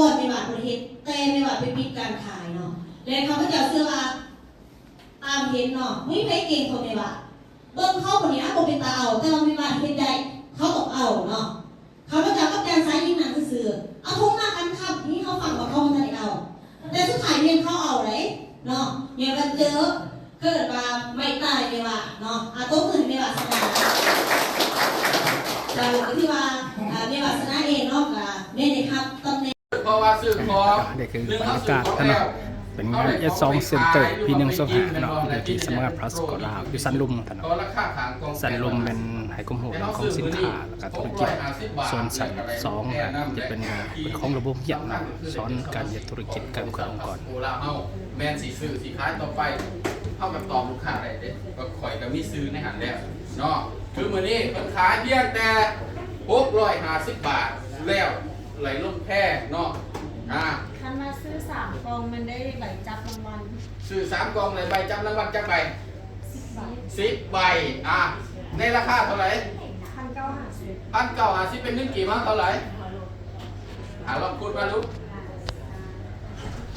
ก่อนไม่ว่าประเทศแต่ไม่ว่าไปปิดการขายเนาะแล้วเขาก็จะเสื้อว่าตามเห็นเนาะไม่ไปเก่งคนไม่ว่าเบิ่งเข้าคนนี้เขาเป็นตาเอา แต่ว่าไม่ว่าเห็นใดเขาตกเอาเนาะเขาก็จะก็การใช้ยิงหนังซื่อเอาทุ่งมากันครับนี่เขาฟังว่าเขาไม่ได้เอา แต่สุดท้ายเนี่ยเขาเอาเลยเนาะเนี่ยมันเจอเกิดมาไม่ตายไม่ว่าเนาะอาต้มมือไม่ว่าสนาแต่ที่ว่าไม่ว่าสนาเองเนาะกับเนี่ยนะครับตำแหน่ง เพราะว่าซื้อของเด็กคือบรรยากาศท่านเนาะเป็นงานเอสองเซ็นเตอร์ปีหนึ่งสองหาเนาะอยู่ที่สำนักงานพลัสกอลาอยู่สันลุมท่านก็เนาะราคาขางกองสันลุมเป็นไหกลมโหดของสินค้าแล้วก็ธุรกิจส่วนสันสองจะเป็นเป็นของระบบเหียบเนาะสอนการเฮ็ดธุรกิจการเครือองค์กรโอลาเฮาแมนสีซื้อสีขายต่อไปเท่ากับตอบลูกค้าได้เด้ก็ข่อยก็มีซื้อในหันแล้วเนาะคือมื้อนี้เพิ่นขายเพียงแต่650บาทแล้ว ไหลลงแพร่เนาะอ่าคันมาซื้อสามกองมันได้ไหลจับรางวัลซื้อสามกล่องเลยใบจำรางวัลจักใบสิบบาทสิบใบอะในราคาเท่าไหร่พันเก้าห้าสิบพันเก้าห้าสิบเป็นเงินกี่มั้งเท่าไหร่หาลองพูดมาลูก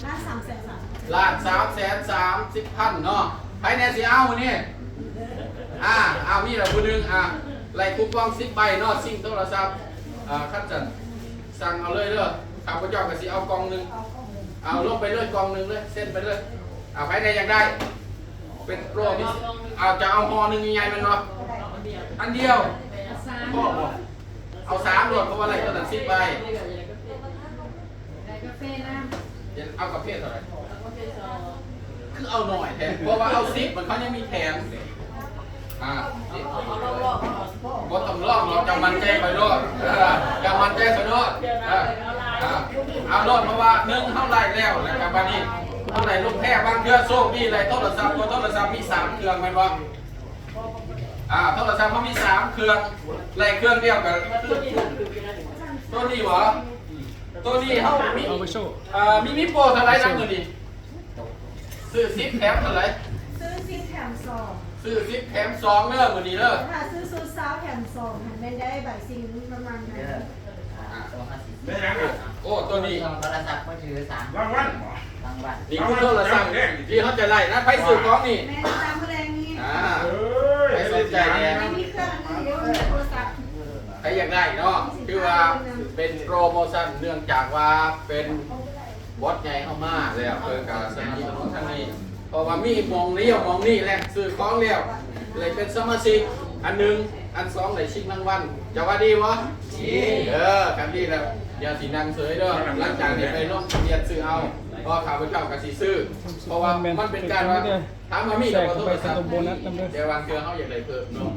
หน้าสามแสนสามล้านสามแสนสามสิบพันเนาะภายในสีเอาวันนี้อ่าเอามีละผู้หนึงอะไล่คูปองสิบใบเนาะซิ่งโทรศัพท์อ่าขั้นจัน สั่งเอาเลยเด้อข้าพเจ้าก็สิเอากล่องหนึงเอากองหนึ่งเอาลงไปเลยกล่องหนึงเลย เส้นไปเลยเอาภายในอยากได้ เป็นโปรพิเศษเอาจะเอาห่อหนึ่งยังไงมันเนาะอันเดียวพ่อบอกเอาสามรวดเพราะว่าอะไรตัวนั้นสิบใบกาแฟน้เดี๋ยวเอากาแฟเท่าไหร่คือเอาหน่อยแถมเพราะว่าเอาซิปมันเขายังมีแถม อ่าบดต้องลอกเราจะมันใจไปรอดจะมันใจไปรอดเอารอดเพราะว่าหนึ่งเท่าไรแล้วนะครับวันนี้เท่าไหร่ลูกแพร่บางเดือนโชคดีเลยโทรศัพท์ตัวโทรศัพท์มีสามเครื่องไหมวะอ่าโทรศัพท์เขามีสามเครื่องไล่เครื่องเดียวกันตัวนี้เหรอตัวนี้เขามีอ่ามีมีโปรเท่าไรนะเงินดิซื้อซิปแถมเท่าไรำซื้อซิปแถมสอง ซื้อซิปแถมสองเด้อเงินนี้เด้อถ้าซื้อซูซาวแถมสองหันไม่ได้ใบซิงประมาณไหนโอ้ตัวนี้โทรศัพท์มือถือสามรางวัลรางวัลนี่คือโทรศัพท์ที่เขาจะไล่นะไปซื้อของนี่แม่ตามแรงนี่อ่าเอ้ยไปสนใจเนี่ย ไม่มีเครื่องอันนี้เดียวโทรศัพท์ใครอยากได้เนาะคือว่าเป็นโปรโมชั่นเนื่องจากว่าเป็นบอสใหญ่เข้ามาแล้วเพื่อการสนับสนุนทางนี้ เพราะว่ามีมองเลี้ยวมองนี่แหละซื้อของเลี้ยวเลยเป็นสมาชิกอันหนึ่งอันสองเลยชิงรางวัลจะว่าดีวะเออกันดีแล้วอย่าสีนางเสยเด้อหลังจากนี้ไปลงทะเบียนซื้อเอาเพราะข้าพเจ้ากับสีซื้อเพราะว่ามันเป็นการว่าถามมามีแจแต่กว่าเข้าโทไปรศัพท์เป็นตัวโบนัสนำด้วยเดี๋ยววางเครื่องเขาอยากได้เพิ่มเนาะ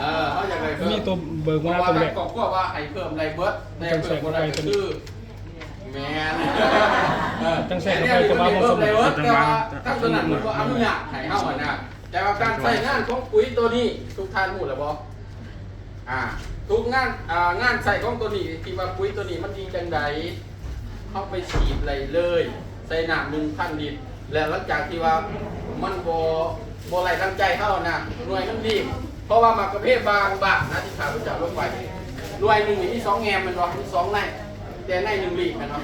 เออเขาอยากได้เพิ่มมีตัวเบิกเพมาราะว่าตัวแบแรบกก็ว่าให้เพิ่มไรเบิร์ดได้เพิ่มอะไรก็คือ แมนเออจังแสกแต่เข้าเนี่ยไปมันก็ไม่ว่าบ่สมเบิร์แต่ว่าตั้งตัวนั้นมันก็อนุญาตให้เขาอะนะแต่ว่าการใช้งานของปุ๋ยตัวนี้ทุกท่านหูแล้วบ่อ่า ทุกงานอ่างานใส่ของตัวนี้ที่ว่าปุ๋ยตัวนี้มันดีจังใดเข้าไปฉีดเลยเลย ใส่น้ำหนึ่งพันลิตรแล้วหลังจากที่ว่ามันบโบไหลตั้งใจเข้านะหน่วยมันดีเพราะว่ามากประเภทบางบางนะที่ขาไปจับลงไปหน่วยหนึ่งมีสองแงมมันวะมีสองใน แต่ในหนึ่งลีกมันวะ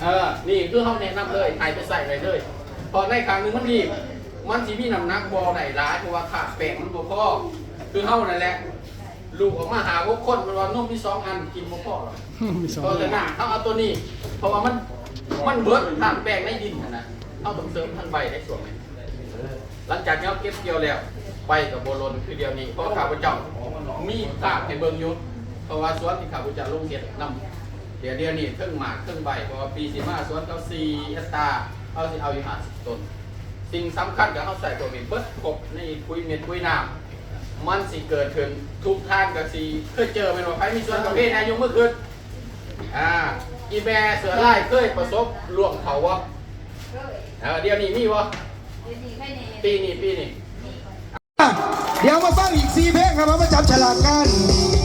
เออ นี่คือเขาแนะนำเลยไทยไปใส่เลยเลย พอในครั้งหนึ่งมันดีมันสีมีน้ำหนักบอไหนร้ายเพราะว่าขาดแป้งมันบ่พอคือเขานั่นแหละ ลูกออกมาหาพวกคนมันว่านมมีสองอันกินบ่พอหรอกมีสองเพราะฉะนั้นเขาเอาตัวนี้ เพราะว่ามัน มันเบิดทางแปลงในดินน่ะนะเอาต้องเสริมทางใบได้ส่วนไหมหลังจากที่เขาเก็บเกี่ยวแล้วใบกับโบโลนคือเดียวนี้เพราะข้าพเจ้ามีภาพให้เบิ่งอยู่เพราะว่าสวนที่ข้าพเจ้าลงเห็ดนำ เดี๋ยวเดียวนี้เครื่องหมากเครื่องใบเพราะว่าปีสิมาสวนเขาซีอัตราเขาสิเอาอยู่ห้าสิบต้นสิ่งสำคัญกับเขาใส่ตัวนี้เบิดครบในคุยเม็ดคุยน้ำมันสิเกิดขึ้นทุกท่านกับสีเคยเจอเป็นว่าใครมีส่วนประเภทนายกเมื่อคืนอ่าอีแบเสือไล่เคยประสบล่วงเขาวะเออเดี๋ยวนี้มีวะปีนี้ปีนี้เดี๋ยวมาฟังอีกสี่เพลงครับมาจับฉลากกัน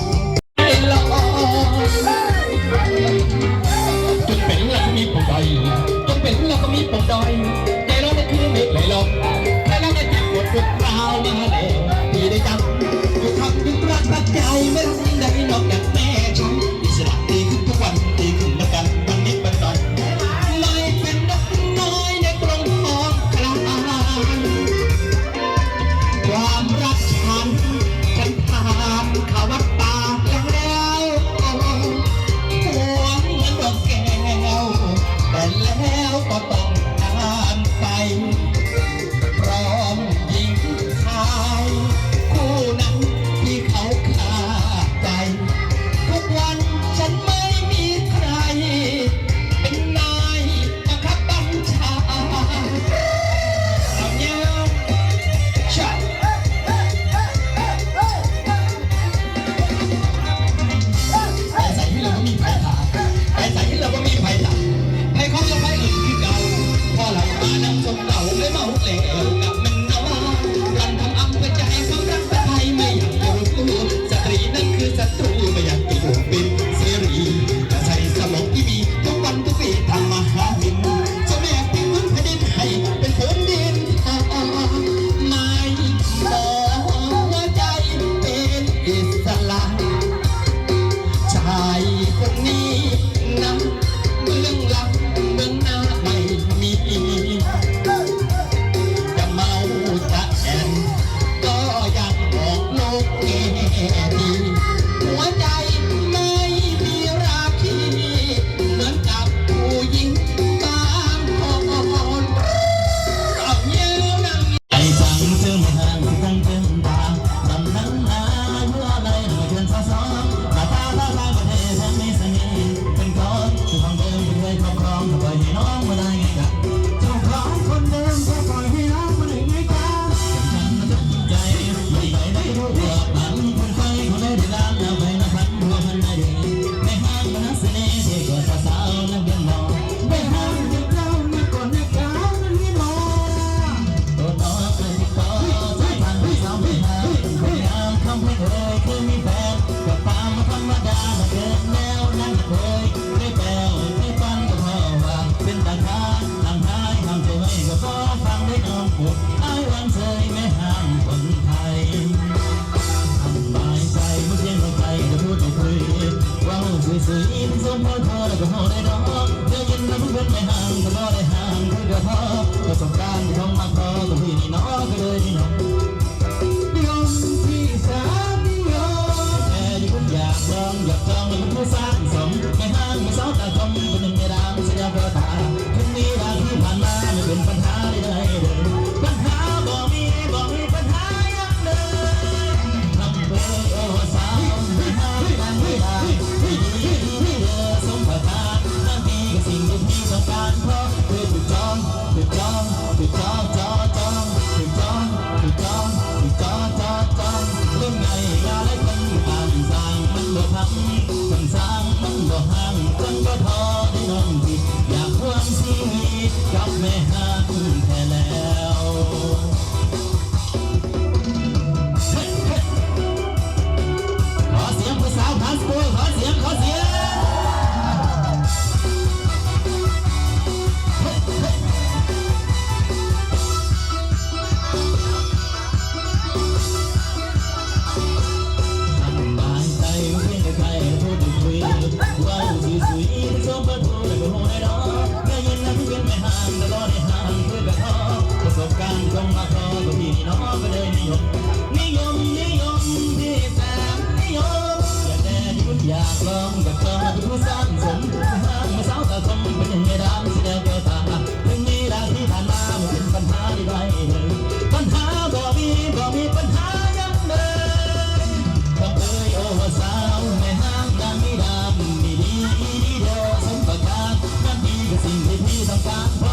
about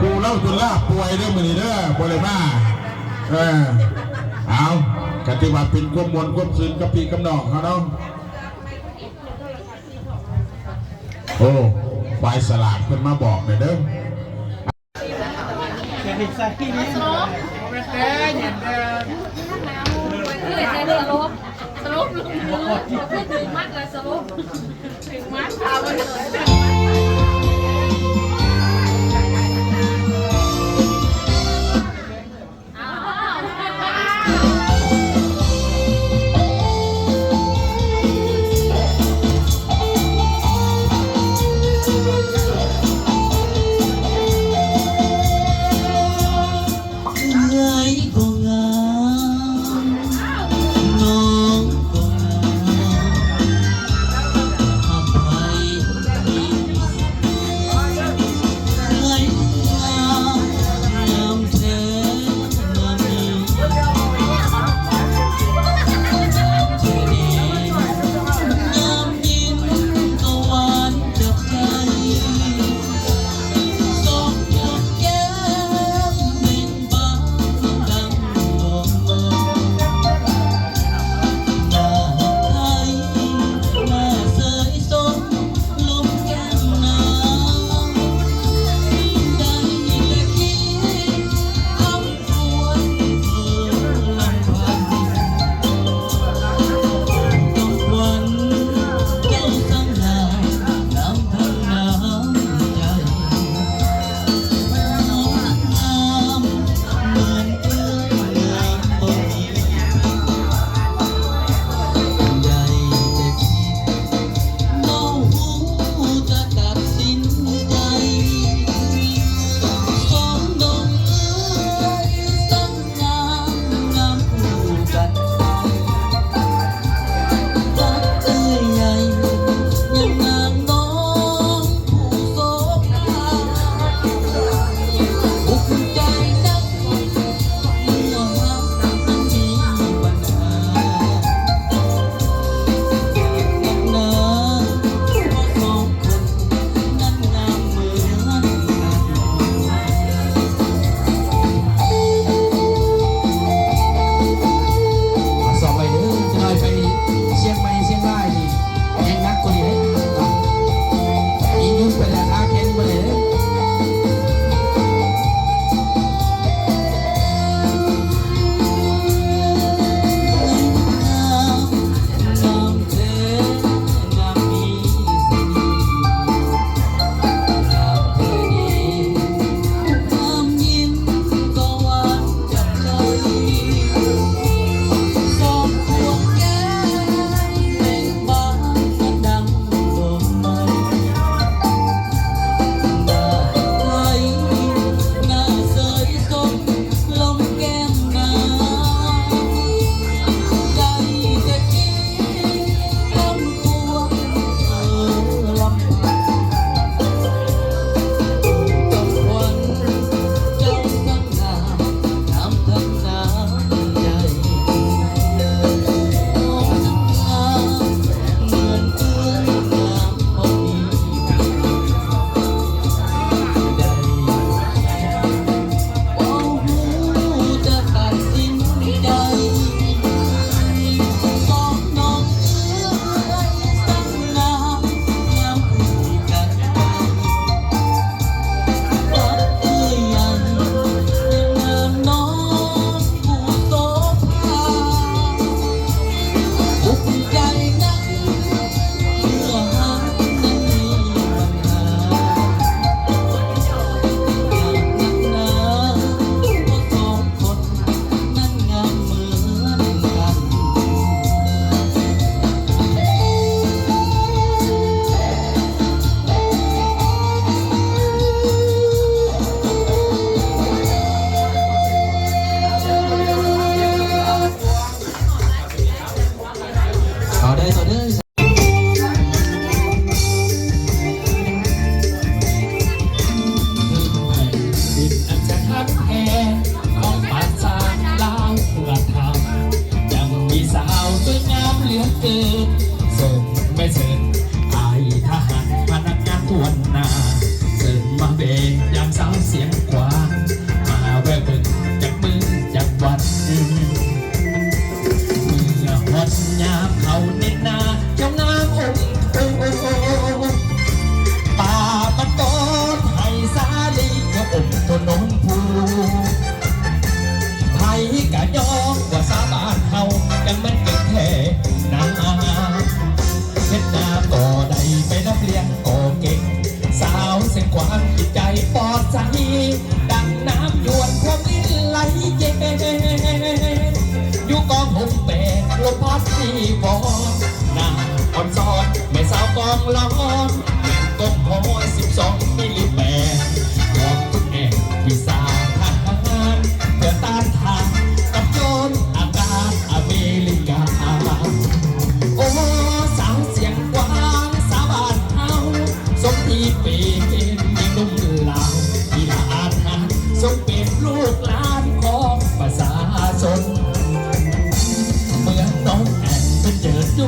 ครูเล่าจุลาป่วยเรื่องมือนเด้อบริมาเออเอากติบัติเป็นควบมวลควบคืนกระปีกับนองเขาเนาะโอ้ไฟสลากเพิ่นมาบอกหน่อยเด้อสรุปลุงถึงมัดละสรุปถึงมัดพาไป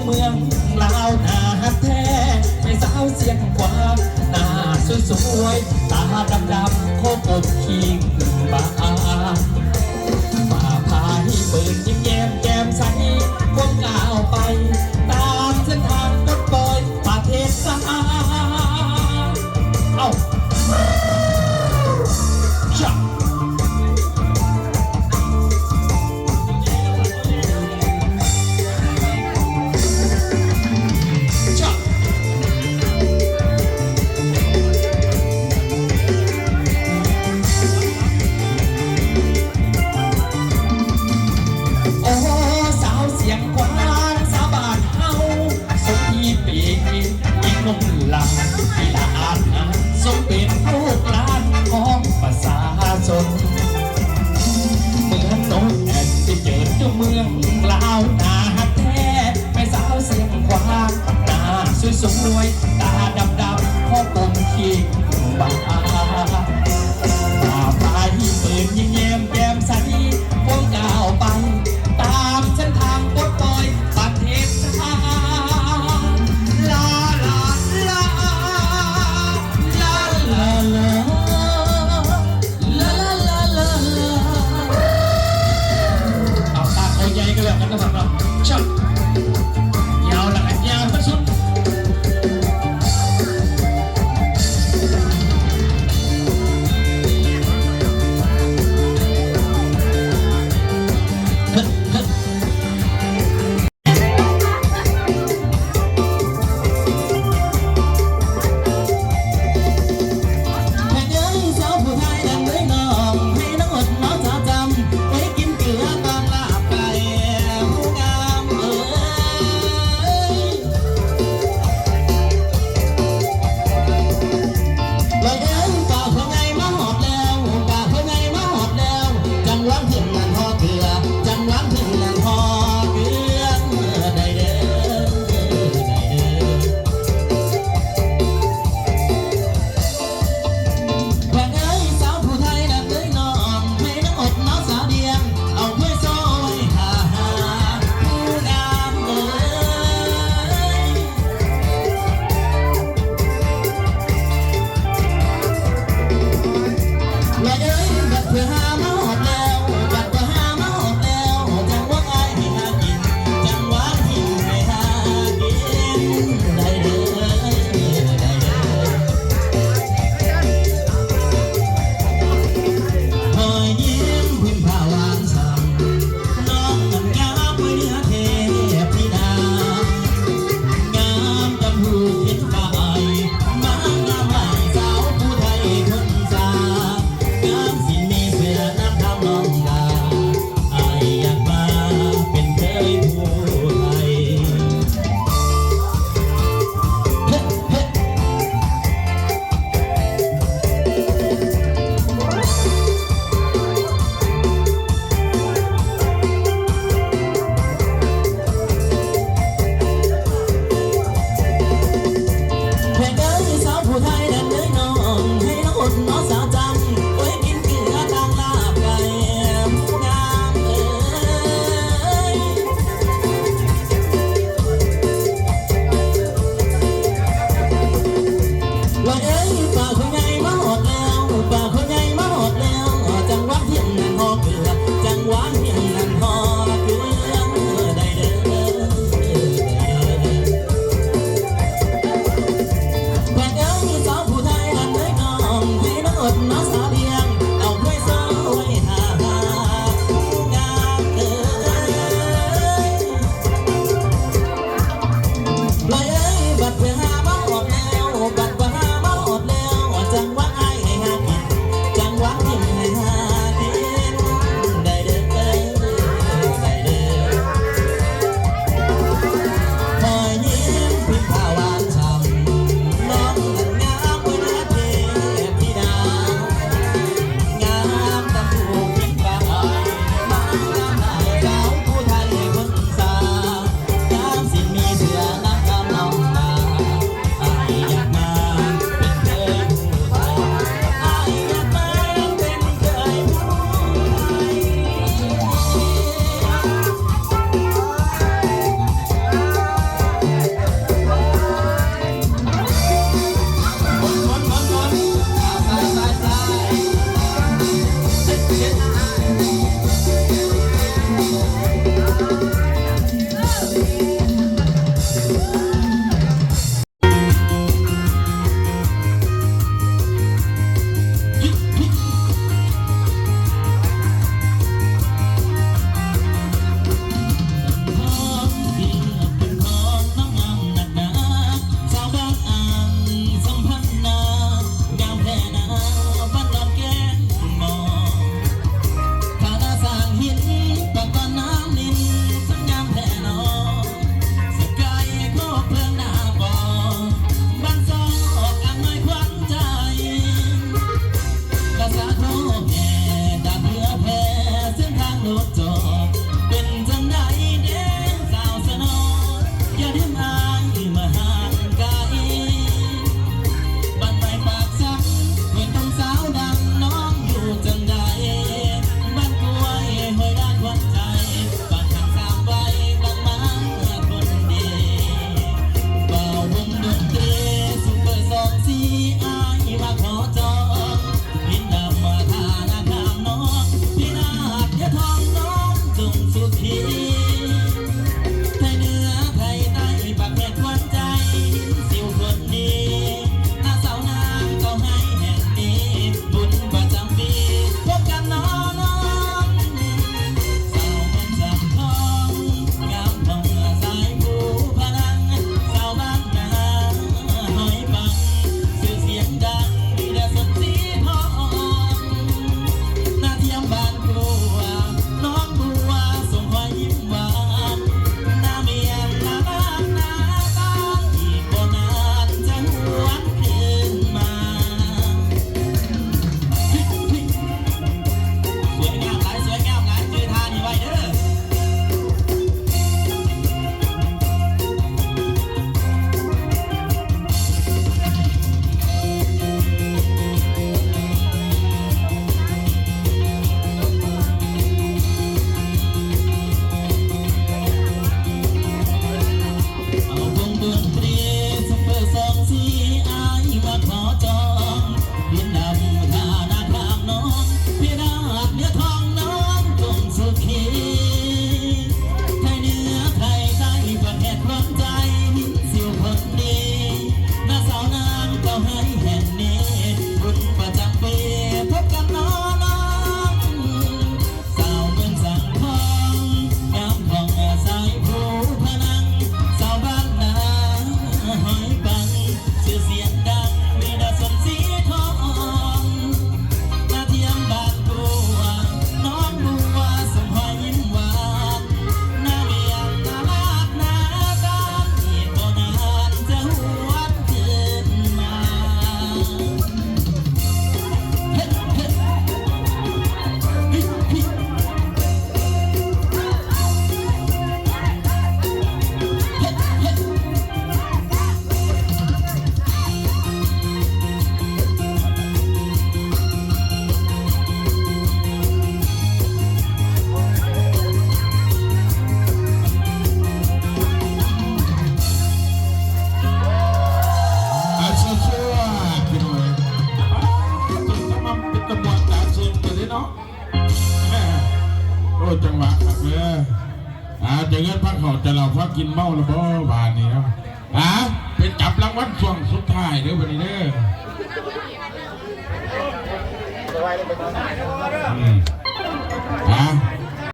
เมืองลาวนาแท้ไม่สาวเสียงกว่าหน้าสวยสวยตาดำดำโคบขิงบ้ามาพาให้เปิดยิ้ม